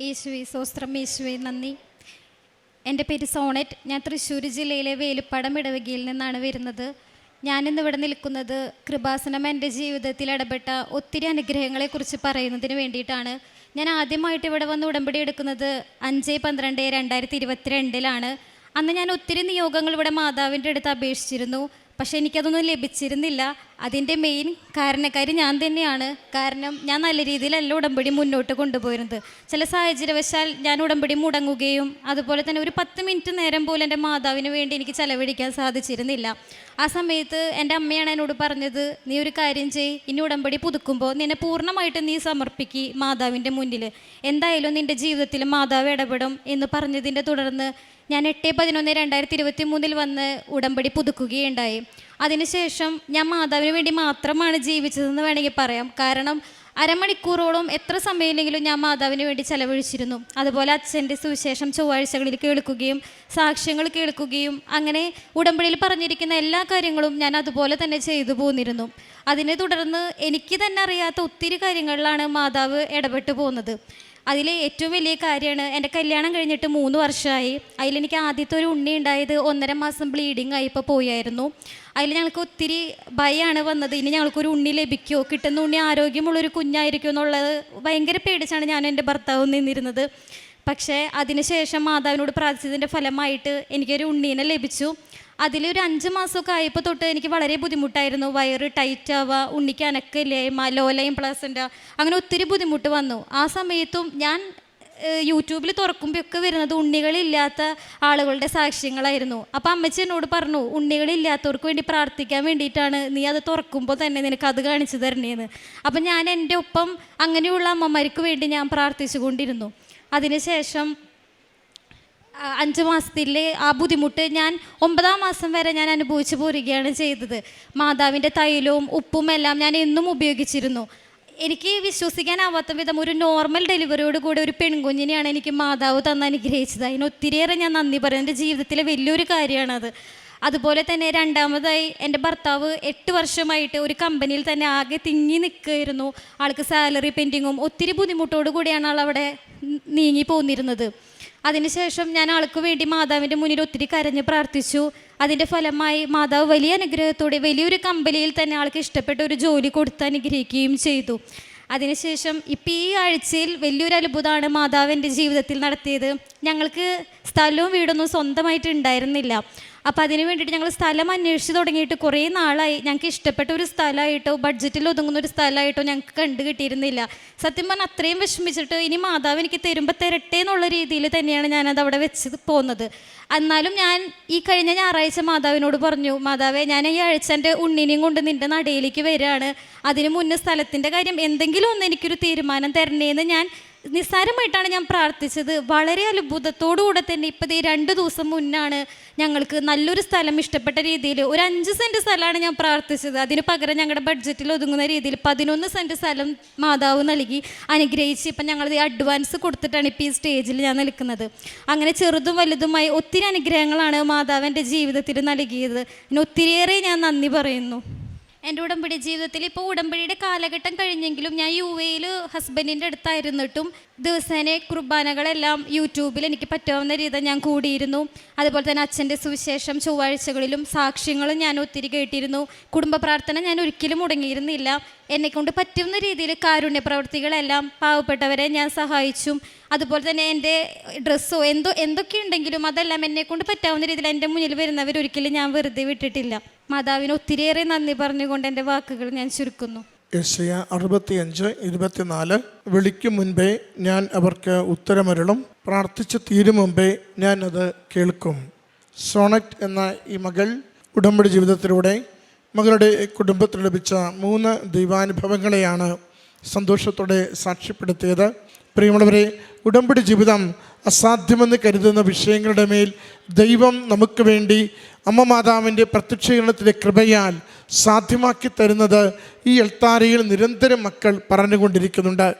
യേശുവെ സ്വസ്ത്രം യേശുവെ നന്ദി. എന്റെ പേര് സോണറ്റ്. ഞാൻ തൃശ്ശൂർ ജില്ലയിലെ വേലുപ്പാടം ഇടവകയിൽ നിന്നാണ് വരുന്നത്. ഞാനിന്ന് ഇവിടെ നിൽക്കുന്നത് കൃപാസനം എന്റെ ജീവിതത്തിൽ ഇടപെട്ട ഒത്തിരി അനുഗ്രഹങ്ങളെക്കുറിച്ച് പറയുന്നതിന് വേണ്ടിയിട്ടാണ്. ഞാൻ ആദ്യമായിട്ട് ഇവിടെ വന്ന് ഉടമ്പടി എടുക്കുന്നത് അഞ്ച് പന്ത്രണ്ട് രണ്ടായിരത്തി ഇരുപത്തിരണ്ടിലാണ്. അന്ന് ഞാൻ ഒത്തിരി നിയോഗങ്ങൾ ഇവിടെ മാതാവിന്റെ അടുത്ത് അപേക്ഷിച്ചിരുന്നു. പക്ഷേ എനിക്കതൊന്നും ലഭിച്ചിരുന്നില്ല. അതിന്റെ മെയിൻ കാരണക്കാരി ഞാൻ തന്നെയാണ്. കാരണം ഞാൻ നല്ല രീതിയിലല്ല ഉടമ്പടി മുന്നോട്ട് കൊണ്ടുപോയിരുന്നത്. ചില സാഹചര്യവശാൽ ഞാൻ ഉടമ്പടി മുടങ്ങുകയും അതുപോലെ തന്നെ ഒരു പത്ത് മിനിറ്റ് നേരം പോലും എന്റെ മാതാവിന് വേണ്ടി എനിക്ക് ചെലവഴിക്കാൻ സാധിച്ചിരുന്നില്ല. ആ സമയത്ത് എന്റെ അമ്മയാണ് എന്നോട് പറഞ്ഞത് നീ ഒരു കാര്യം ചെയ് ഇനി ഉടമ്പടി പുതുക്കുമ്പോൾ നിന്നെ പൂർണമായിട്ട് നീ സമർപ്പിക്കി മാതാവിന്റെ മുന്നിൽ. എന്തായാലും നിന്റെ ജീവിതത്തിൽ മാതാവ് ഇടപെടും എന്ന് പറഞ്ഞതിന്റെ തുടർന്ന് ഞാൻ എട്ട് പതിനൊന്ന് രണ്ടായിരത്തി ഇരുപത്തി മൂന്നിൽ വന്ന് ഉടമ്പടി പുതുക്കുകയുണ്ടായി. അതിനുശേഷം ഞാൻ മാതാവിന് വേണ്ടി മാത്രമാണ് ജീവിച്ചതെന്ന് വേണമെങ്കിൽ പറയാം. കാരണം അരമണിക്കൂറോളം എത്ര സമയമില്ലെങ്കിലും ഞാൻ മാതാവിന് വേണ്ടി ചെലവഴിച്ചിരുന്നു. അതുപോലെ അച്ഛന്റെ സുവിശേഷം ചൊവ്വാഴ്ചകളിൽ കേൾക്കുകയും സാക്ഷ്യങ്ങൾ കേൾക്കുകയും അങ്ങനെ ഉടമ്പടിയിൽ പറഞ്ഞിരിക്കുന്ന എല്ലാ കാര്യങ്ങളും ഞാൻ അതുപോലെ തന്നെ ചെയ്തു പോന്നിരുന്നു. അതിനെ തുടർന്ന് എനിക്ക് തന്നെ അറിയാത്ത ഒത്തിരി കാര്യങ്ങളിലാണ് മാതാവ് ഇടപെട്ടു പോകുന്നത് അതിലെ ഏറ്റവും വലിയ കാര്യമാണ് എന്റെ കല്യാണം കഴിഞ്ഞിട്ട് മൂന്ന് വർഷമായി. അതിലെനിക്ക് ആദ്യത്തെ ഒരു ഉണ്ണി ഉണ്ടായത് ഒന്നര മാസം ബ്ലീഡിങ് ആയിപ്പോൾ പോയായിരുന്നു. അതിൽ ഞങ്ങൾക്ക് ഒത്തിരി ഭയമാണ് വന്നത്. ഇനി ഞങ്ങൾക്കൊരു ഉണ്ണി ലഭിക്കുമോ കിട്ടുന്ന ഉണ്ണി ആരോഗ്യമുള്ളൊരു കുഞ്ഞായിരിക്കും എന്നുള്ളത് ഭയങ്കര പേടിച്ചാണ് ഞാൻ എന്റെ ഭർത്താവ് നിന്നിരുന്നത്. പക്ഷേ അതിനുശേഷം മാതാവിനോട് പ്രാർത്ഥിച്ചതിന്റെ ഫലമായിട്ട് എനിക്കൊരു ഉണ്ണീനെ ലഭിച്ചു. അതിലൊരു അഞ്ച് മാസമൊക്കെ ആയപ്പോൾ തൊട്ട് എനിക്ക് വളരെ ബുദ്ധിമുട്ടായിരുന്നു. വയറ് ടൈറ്റ് ആവുക ഉണ്ണിക്ക് അനക്കില്ലായ്മ ലോലയും പ്ലസന്റ് അങ്ങനെ ഒത്തിരി ബുദ്ധിമുട്ട് വന്നു. ആ സമയത്തും ഞാൻ യൂട്യൂബിൽ തുറക്കുമ്പോഴൊക്കെ വരുന്നത് ഉണ്ണികളില്ലാത്ത ആളുകളുടെ സാക്ഷ്യങ്ങളായിരുന്നു. അപ്പം അമ്മച്ചി എന്നോട് പറഞ്ഞു ഉണ്ണികളില്ലാത്തവർക്ക് വേണ്ടി പ്രാർത്ഥിക്കാൻ വേണ്ടിയിട്ടാണ് നീ അത് തുറക്കുമ്പോൾ തന്നെ നിനക്ക് അത് കാണിച്ചു തരണേന്ന്. അപ്പം ഞാൻ എന്റെ ഒപ്പം അങ്ങനെയുള്ള അമ്മമാർക്ക് വേണ്ടി ഞാൻ പ്രാർത്ഥിച്ചു കൊണ്ടിരുന്നു അതിനുശേഷം അഞ്ച് മാസത്തിലെ ആ ബുദ്ധിമുട്ട് ഞാൻ ഒമ്പതാം മാസം വരെ ഞാൻ അനുഭവിച്ചു പോരുകയാണ് ചെയ്തത്. മാതാവിന്റെ തൈലവും ഉപ്പും എല്ലാം ഞാൻ എന്നും ഉപയോഗിച്ചിരുന്നു. എനിക്ക് വിശ്വസിക്കാനാവാത്ത വിധം ഒരു നോർമൽ ഡെലിവറിയോട് കൂടെ ഒരു പെൺകുഞ്ഞിനെയാണ് എനിക്ക് മാതാവ് തന്ന അനുഗ്രഹിച്ചത്. അതിന് ഒത്തിരിയേറെ ഞാൻ നന്ദി പറയും എന്റെ ജീവിതത്തിലെ വലിയൊരു കാര്യമാണത്. അതുപോലെ തന്നെ രണ്ടാമതായി എന്റെ ഭർത്താവ് എട്ട് വർഷമായിട്ട് ഒരു കമ്പനിയിൽ തന്നെ ആകെ തിങ്ങി നിൽക്കുകയായിരുന്നു. ആൾക്ക് സാലറി പെൻഡിങ്ങും ഒത്തിരി ബുദ്ധിമുട്ടോടു കൂടിയാണ് ആൾ അവിടെ നീങ്ങി പോന്നിരുന്നത്. അതിനുശേഷം ഞാൻ ആൾക്ക് വേണ്ടി മാതാവിന്റെ മുന്നിൽ ഒത്തിരി കരഞ്ഞ് പ്രാർത്ഥിച്ചു. അതിന്റെ ഫലമായി മാതാവ് വലിയ അനുഗ്രഹത്തോടെ വലിയൊരു കമ്പനിയിൽ തന്നെ ആൾക്ക് ഇഷ്ടപ്പെട്ട ഒരു ജോലി കൊടുത്ത് അനുഗ്രഹിക്കുകയും ചെയ്തു. അതിനുശേഷം ഇപ്പം ഈ ആഴ്ചയിൽ വലിയൊരു അത്ഭുതമാണ് മാതാവ് എന്റെ ജീവിതത്തിൽ നടത്തിയത്. ഞങ്ങൾക്ക് സ്ഥലവും വീടൊന്നും സ്വന്തമായിട്ട് ഉണ്ടായിരുന്നില്ല. അപ്പോൾ അതിന് വേണ്ടിയിട്ട് ഞങ്ങൾ സ്ഥലം അന്വേഷിച്ച് തുടങ്ങിയിട്ട് കുറേ നാളായി. ഞങ്ങൾക്ക് ഇഷ്ടപ്പെട്ട ഒരു സ്ഥലമായിട്ടോ ബഡ്ജറ്റിൽ ഒതുങ്ങുന്ന ഒരു സ്ഥലമായിട്ടോ ഞങ്ങൾക്ക് കണ്ടു കിട്ടിയിരുന്നില്ല. സത്യം പറഞ്ഞാൽ അത്രയും വിഷമിച്ചിട്ട് ഇനി മാതാവ് എനിക്ക് തരുമ്പോൾ തരട്ടെ എന്നുള്ള രീതിയിൽ തന്നെയാണ് ഞാനത് അവിടെ വെച്ച് പോകുന്നത് എന്നാലും ഞാൻ ഈ കഴിഞ്ഞ ഞായറാഴ്ച മാതാവിനോട് പറഞ്ഞു മാതാവേ ഞാൻ ഈ ആഴ്ച എന്റെ ഉണ്ണിനെയും കൊണ്ട് നിന്റെ നടയിലേക്ക് വരികയാണ്. അതിന് മുന്നേ സ്ഥലത്തിന്റെ കാര്യം എന്തെങ്കിലും ഒന്ന് എനിക്കൊരു തീരുമാനം തരണേന്ന് ഞാൻ നിസ്സാരമായിട്ടാണ് ഞാൻ പ്രാർത്ഥിച്ചത്. വളരെ അത്ഭുതത്തോടുകൂടെ തന്നെ ഇപ്പം ഈ രണ്ട് ദിവസം മുന്നാണ് ഞങ്ങൾക്ക് നല്ലൊരു സ്ഥലം ഇഷ്ടപ്പെട്ട രീതിയിൽ ഒരു അഞ്ച് സെന്റ് സ്ഥലമാണ് ഞാൻ പ്രാർത്ഥിച്ചത്. അതിന് പകരം ഞങ്ങളുടെ ബഡ്ജറ്റിൽ ഒതുങ്ങുന്ന രീതിയിൽ പതിനൊന്ന് സെന്റ് സ്ഥലം മാതാവ് നൽകി അനുഗ്രഹിച്ച് ഇപ്പം ഞങ്ങൾ ഈ അഡ്വാൻസ് കൊടുത്തിട്ടാണ് ഇപ്പോൾ ഈ സ്റ്റേജിൽ ഞാൻ നിൽക്കുന്നത്. അങ്ങനെ ചെറുതും വലുതുമായി ഒത്തിരി അനുഗ്രഹങ്ങളാണ് മാതാവ് ജീവിതത്തിൽ നൽകിയത്. അതിന് ഒത്തിരിയേറെ ഞാൻ നന്ദി പറയുന്നു. എന്റെ ഉടമ്പടി ജീവിതത്തിൽ ഇപ്പോൾ ഉടമ്പടിയുടെ കാലഘട്ടം കഴിഞ്ഞെങ്കിലും ഞാൻ യു എയിൽ ഹസ്ബൻഡിന്റെ അടുത്തായിരുന്നിട്ടും ദിവസേന കുർബാനകളെല്ലാം യൂട്യൂബിൽ എനിക്ക് പറ്റാവുന്ന രീതി ഞാൻ കൂടിയിരുന്നു. അതുപോലെ തന്നെ അച്ഛന്റെ സുവിശേഷം ചൊവ്വാഴ്ചകളിലും സാക്ഷ്യങ്ങളും ഞാൻ ഒത്തിരി കേട്ടിരുന്നു. കുടുംബ പ്രാർത്ഥന ഞാൻ ഒരിക്കലും മുടങ്ങിയിരുന്നില്ല. എന്നെക്കൊണ്ട് പറ്റുന്ന രീതിയിൽ കാരുണ്യ പ്രവർത്തികളെല്ലാം പാവപ്പെട്ടവരെ ഞാൻ സഹായിച്ചു. അതുപോലെ തന്നെ എന്റെ ഡ്രസ്സോ എന്തോ എന്തൊക്കെ ഉണ്ടെങ്കിലും അതെല്ലാം എന്നെക്കൊണ്ട് പറ്റാവുന്ന രീതിയിൽ എന്റെ മുന്നിൽ വരുന്നവർ ഒരിക്കലും ഞാൻ വെറുതെ വിട്ടിട്ടില്ല. മാതാവിന് ഒത്തിരിയേറെ നന്ദി പറഞ്ഞുകൊണ്ട് എന്റെ വാക്കുകൾ ഞാൻ ചുരുക്കുന്നു. യശയ അറുപത്തിയഞ്ച് ഇരുപത്തിനാല്. വിളിക്കും മുൻപേ ഞാൻ അവർക്ക് ഉത്തരമരുളും. പ്രാർത്ഥിച്ചു തീരും മുമ്പേ ഞാൻ അത് കേൾക്കും. സോണറ്റ് എന്ന ഈ മകൾ ഉടമ്പടി ജീവിതത്തിലൂടെ മകളുടെ കുടുംബത്തിൽ ലഭിച്ച മൂന്ന് ദൈവാനുഭവങ്ങളെയാണ് സന്തോഷത്തോടെ സാക്ഷ്യപ്പെടുത്തിയത്. പ്രിയമുള്ളവരെ ഉടമ്പടി ജീവിതം അസാധ്യമെന്ന് കരുതുന്ന വിഷയങ്ങളുടെ മേൽ ദൈവം നമുക്ക് വേണ്ടി അമ്മ മാതാവിന്റെ പ്രത്യക്ഷീകരണത്തിലെ കൃപയാൽ സാധ്യമാക്കി തരുന്നത് ഈ എൽത്താരയിൽ നിരന്തരം മക്കൾ പറഞ്ഞുകൊണ്ടിരിക്കുന്നുണ്ട്.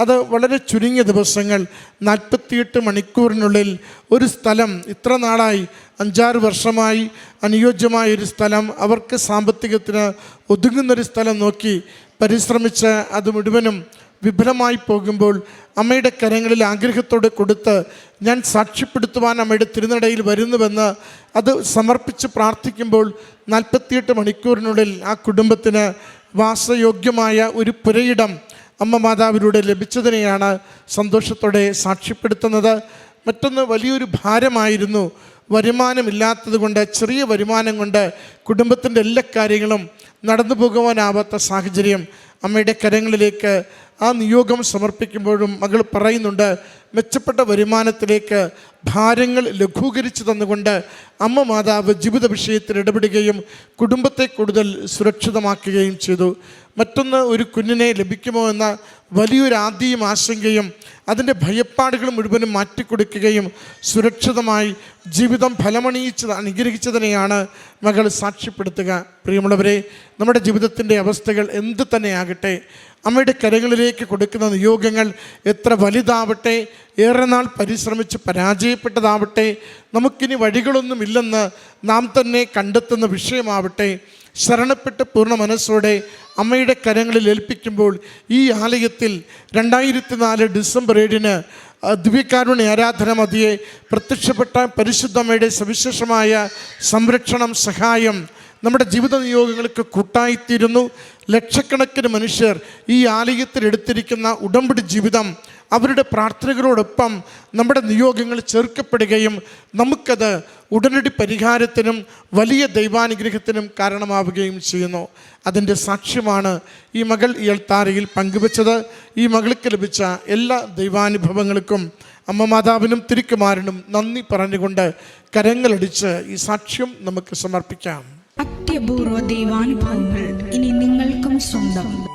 അത് വളരെ ചുരുങ്ങിയ ദിവസങ്ങൾ നാൽപ്പത്തിയെട്ട് മണിക്കൂറിനുള്ളിൽ ഒരു സ്ഥലം ഇത്ര നാളായി അഞ്ചാറ് വർഷമായി അനുയോജ്യമായ ഒരു സ്ഥലം അവർക്ക് സാമ്പത്തികത്തിന് ഒതുങ്ങുന്നൊരു സ്ഥലം നോക്കി പരിശ്രമിച്ച് അത് മുഴുവനും വിഫലമായി പോകുമ്പോൾ അമ്മയുടെ കരങ്ങളിൽ ആഗ്രഹത്തോടെ കൊടുത്ത് ഞാൻ സാക്ഷ്യപ്പെടുത്തുവാൻ അമ്മയുടെ തിരുനടയിൽ വരുന്നുവെന്ന് അത് സമർപ്പിച്ച് പ്രാർത്ഥിക്കുമ്പോൾ നാൽപ്പത്തിയെട്ട് മണിക്കൂറിനുള്ളിൽ ആ കുടുംബത്തിന് വാസയോഗ്യമായ ഒരു പുരയിടം അമ്മ മാതാവിലൂടെ ലഭിച്ചതിനെയാണ് സന്തോഷത്തോടെ സാക്ഷ്യപ്പെടുത്തുന്നത്. മറ്റൊന്ന് വലിയൊരു ഭാരമായിരുന്നു. വരുമാനമില്ലാത്തത് കൊണ്ട് ചെറിയ വരുമാനം കൊണ്ട് കുടുംബത്തിന്റെ എല്ലാ കാര്യങ്ങളും നടന്നു പോകുവാനാവാത്ത സാഹചര്യം. അമ്മയുടെ കരങ്ങളിലേക്ക് ആ നിയോഗം സമർപ്പിക്കുമ്പോഴും മകൾ പറയുന്നുണ്ട് മെച്ചപ്പെട്ട വരുമാനത്തിലേക്ക് ഭാരങ്ങൾ ലഘൂകരിച്ചു തന്നുകൊണ്ട് അമ്മ മാതാവ് ജീവിത വിഷയത്തിൽ ഇടപെടുകയും കുടുംബത്തെ കൂടുതൽ സുരക്ഷിതമാക്കുകയും ചെയ്തു. മറ്റൊന്ന് ഒരു കുഞ്ഞിനെ ലഭിക്കുമോ എന്ന വലിയൊരു ആദ്യയും ആശങ്കയും അതിന്റെ ഭയപ്പാടുകൾ മുഴുവനും മാറ്റിക്കൊടുക്കുകയും സുരക്ഷിതമായി ജീവിതം ഫലമണിയിച്ചത് അനുഗ്രഹിച്ചതിനെയാണ് മകൾ സാക്ഷ്യപ്പെടുത്തുക. പ്രിയമുള്ളവരെ നമ്മുടെ ജീവിതത്തിന്റെ അവസ്ഥകൾ എന്ത് തന്നെയാകട്ടെ അമ്മയുടെ കരകളിലേക്ക് കൊടുക്കുന്ന നിയോഗങ്ങൾ എത്ര വലുതാവട്ടെ ഏറെ നാൾ പരിശ്രമിച്ച് പരാജയപ്പെട്ടതാവട്ടെ നമുക്കിനി വഴികളൊന്നുമില്ലെന്ന് നാം തന്നെ കണ്ടെത്തുന്ന വിഷയമാവട്ടെ ശരണപ്പെട്ട് പൂർണ മനസ്സോടെ അമ്മയുടെ കരങ്ങളിൽ ഏൽപ്പിക്കുമ്പോൾ ഈ ആലയത്തിൽ രണ്ടായിരത്തി നാല് ഡിസംബർ ഏഴിന് ദിവ്യകാരുണ്യ ആരാധന മതിയെ. പ്രത്യക്ഷപ്പെട്ട പരിശുദ്ധമ്മയുടെ സവിശേഷമായ സംരക്ഷണം സഹായം നമ്മുടെ ജീവിത നിയോഗങ്ങൾക്ക് കൂട്ടായിത്തീരുന്നു. ലക്ഷക്കണക്കിന് മനുഷ്യർ ഈ ആലയത്തിൽ എടുത്തിരിക്കുന്ന ഉടമ്പടി ജീവിതം അവരുടെ പ്രാർത്ഥനകളോടൊപ്പം നമ്മുടെ നിയോഗങ്ങൾ ചേർക്കപ്പെടുകയും നമുക്കത് ഉടനടി പരിഹാരത്തിനും വലിയ ദൈവാനുഗ്രഹത്തിനും കാരണമാവുകയും ചെയ്യുന്നു. അതിന്റെ സാക്ഷ്യമാണ് ഈ മകൾ ഈ അൾത്താരയിൽ പങ്കുവച്ചത്. ഈ മകൾക്ക് ലഭിച്ച എല്ലാ ദൈവാനുഭവങ്ങൾക്കും അമ്മ മാതാവിനും തിരുക്കുമാരനും നന്ദി പറഞ്ഞുകൊണ്ട് കരങ്ങളടിച്ച് ഈ സാക്ഷ്യം നമുക്ക് സമർപ്പിക്കാം. അത്യപൂർവ ദൈവാനുഭവങ്ങൾ ഇനി നിങ്ങൾക്കും സ്വന്തം.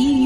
ഈ